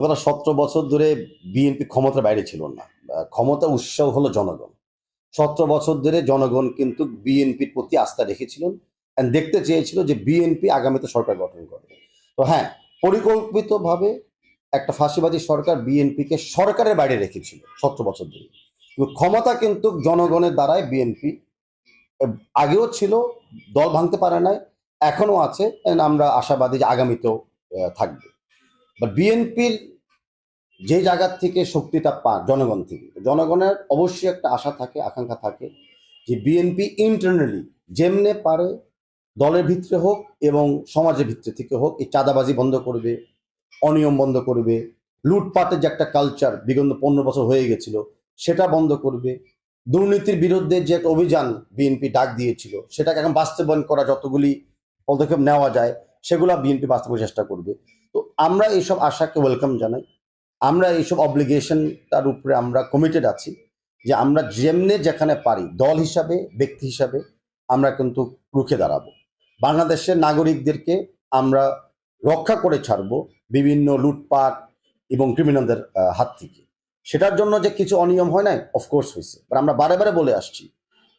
গত সতেরো বছর ধরে বিএনপি ক্ষমতার বাইরে ছিল না। ক্ষমতা উৎস হলো জনগণ। সতেরো বছর ধরে জনগণ কিন্তু বিএনপির প্রতি আস্থা রেখেছিলেন দেখতে চেয়েছিল যে বিএনপি আগামীতে সরকার গঠন করবে। তো হ্যাঁ পরিকল্পিতভাবে একটা ফাঁসিবাদী সরকার বিএনপিকে সরকারের বাইরে রেখেছিল সতেরো বছর ধরে। ক্ষমতা কিন্তু জনগণের দ্বারাই বিএনপি আগেও ছিল, দল ভাঙতে পারে নাই, এখনও আছে আমরা আশাবাদী যে আগামীতেও থাকবে। বাট বিএনপির যে জায়গার থেকে শক্তিটা পান জনগণ থেকে, জনগণের অবশ্যই একটা আশা থাকে, আকাঙ্ক্ষা থাকে যে বিএনপি ইন্টারনালি যেমনে পারে দলের ভিতরে হোক এবং সমাজের ভিতরে থেকে হোক, এই চাঁদাবাজি বন্ধ করবে, অনিয়ম বন্ধ করবে, লুটপাটের যে একটা কালচার বিগত পনেরো বছর হয়ে গেছিল, সেটা বন্ধ করবে, দুর্নীতির বিরুদ্ধে যে একটা অভিযান বিএনপি ডাক দিয়েছিল, সেটাকে এখন বাস্তবায়ন করা যতগুলি পদক্ষেপ নেওয়া যায় সেগুলো বিএনপি বাস্তবায়নের চেষ্টা করবে। তো আমরা এইসব আশাকে ওয়েলকাম জানাই। আমরা এইসব অব্লিগেশনটার উপরে আমরা কমিটেড আছি যে আমরা যেমনে যেখানে পারি দল হিসাবে, ব্যক্তি হিসাবে আমরা কিন্তু রুখে দাঁড়াবো। বাংলাদেশের নাগরিকদেরকে আমরা রক্ষা করে ছাড়বো বিভিন্ন লুটপাট এবং ক্রিমিনালদের হাত থেকে। সেটার জন্য যে কিছু অনিয়ম হয় নাই অফকোর্স হয়েছে। আমরা বারে বারে বলে আসছি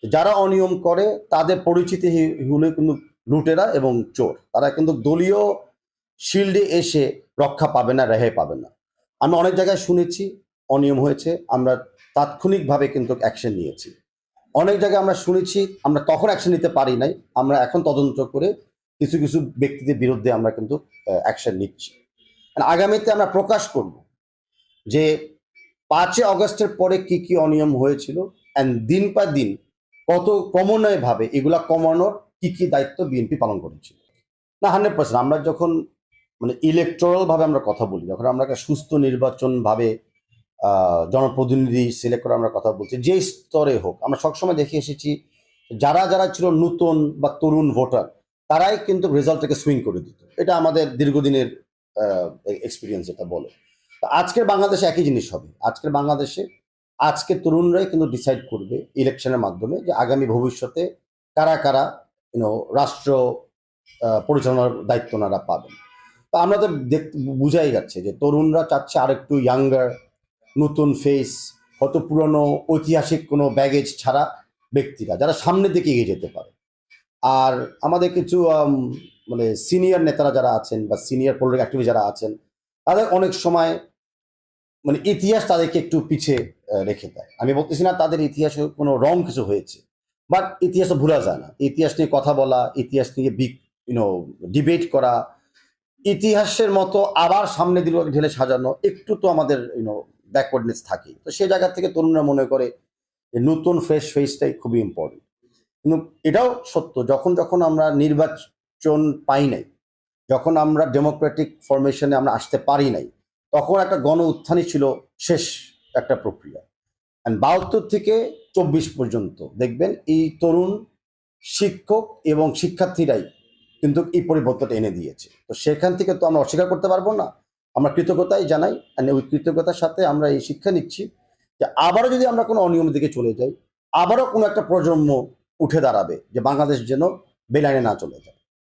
যারা অনিয়ম করে তাদের পরিচিতি হলো কিন্তু লুটেরা এবং চোর। তারা কিন্তু দলীয় শিল্ডে এসে রক্ষা পাবে না, রেহাই পাবে না। আমি অনেক জায়গায় শুনেছি, অনিয়ম হয়েছে, আমরা তাৎক্ষণিকভাবে কিন্তু অ্যাকশন নিয়েছি। অনেক জায়গায় আমরা শুনেছি, আমরা তখন অ্যাকশন নিতে পারি নাই, আমরা এখন তদন্ত করে কিছু কিছু ব্যক্তিদের বিরুদ্ধে আমরা কিন্তু অ্যাকশন নিচ্ছি। And আগামীতে আমরা প্রকাশ করব যে পাঁচই অগস্টের পরে কি কি অনিয়ম হয়েছিল অ্যান্ড দিন পা দিন কত ক্রমান্বয়ভাবে এগুলা কমানোর কি কি দায়িত্ব বিএনপি পালন করেছে? না হান্ড্রেড পার্সেন্ট আমরা যখন মানে ইলেকট্রাল ভাবে আমরা কথা বলি যখন আমরা একটা সুস্থ নির্বাচন ভাবে আহ, জনপ্রতিনিধি সিলেক্ট করে আমরা কথা বলছি যে স্তরে হোক আমরা সবসময় দেখে এসেছি যারা যারা ছিল নতুন বা তরুণ ভোটার তারাই কিন্তু রেজাল্টটাকে সুইং করে দিত। এটা আমাদের দীর্ঘদিনের এক্সপিরিয়েন্স এটা বলে। আজকের বাংলাদেশে একই জিনিস হবে। আজকের বাংলাদেশে আজকে তরুণরাই কিন্তু ডিসাইড করবে ইলেকশনের মাধ্যমে যে আগামী ভবিষ্যতে কারা কারা ইউনো রাষ্ট্র পরিচালনার দায়িত্ব ওনারা পাবেন। তো আমরা তো দেখ, বুঝাই যাচ্ছে যে তরুণরা চাচ্ছে আরেকটু ইয়াঙ্গার নতুন ফেস হয়তো পুরনো ঐতিহাসিক কোনো ব্যাগেজ ছাড়া ব্যক্তিরা, যারা সামনের দিকে এগিয়ে যেতে পারে। আর আমাদের কিছু মানে সিনিয়র নেতারা যারা আছেন বা সিনিয়র পলিটিক্যাল অ্যাক্টিভিস্ট যারা আছেন, তাদের অনেক সময় মানে ইতিহাস তাদেরকে একটু পিছিয়ে রেখে দেয়। আমি বলতেছি না তাদের ইতিহাসে কোনো রং কিছু হয়েছে। বাট ইতিহাস তো ভুলা যায় না। ইতিহাস নিয়ে কথা বলা, ইতিহাস নিয়ে বিগ ইউনো ডিবেট করা, ইতিহাসের মতো আবার সামনে দিল ঢেলে সাজানো, একটু তো আমাদের ইউনো ব্যাকওয়ার্ডনেস থাকে তো সেই জায়গা থেকে তরুণরা মনে করে যে নতুন ফ্রেশ ফেসটাই খুবই ইম্পর্টেন্ট কিন্তু এটাও সত্য, যখন যখন আমরা নির্বাচন পাই নাই, যখন আমরা ডেমোক্রেটিক ফরমেশনে আমরা আসতে পারি নাই, তখন একটা গণ উত্থানই ছিল শেষ একটা প্রক্রিয়া। অ্যান্ড বাহাত্তর থেকে চব্বিশ পর্যন্ত। দেখবেন এই তরুণ শিক্ষক এবং শিক্ষার্থীরাই কিন্তু এই পরিবর্তনটা এনে দিয়েছে। তো সেখান থেকে তো আমরা অস্বীকার করতে পারব না। আমরা কৃতজ্ঞতাই জানাই মানে ওই কৃতজ্ঞতার সাথে আমরা এই শিক্ষা নিচ্ছি যে আবারও যদি আমরা কোনো অনিয়মের দিকে চলে যাই, আবারও কোনো একটা প্রজন্ম উঠে দাঁড়াবে যে বাংলাদেশ যেন বেলাইনে না চলে যায়।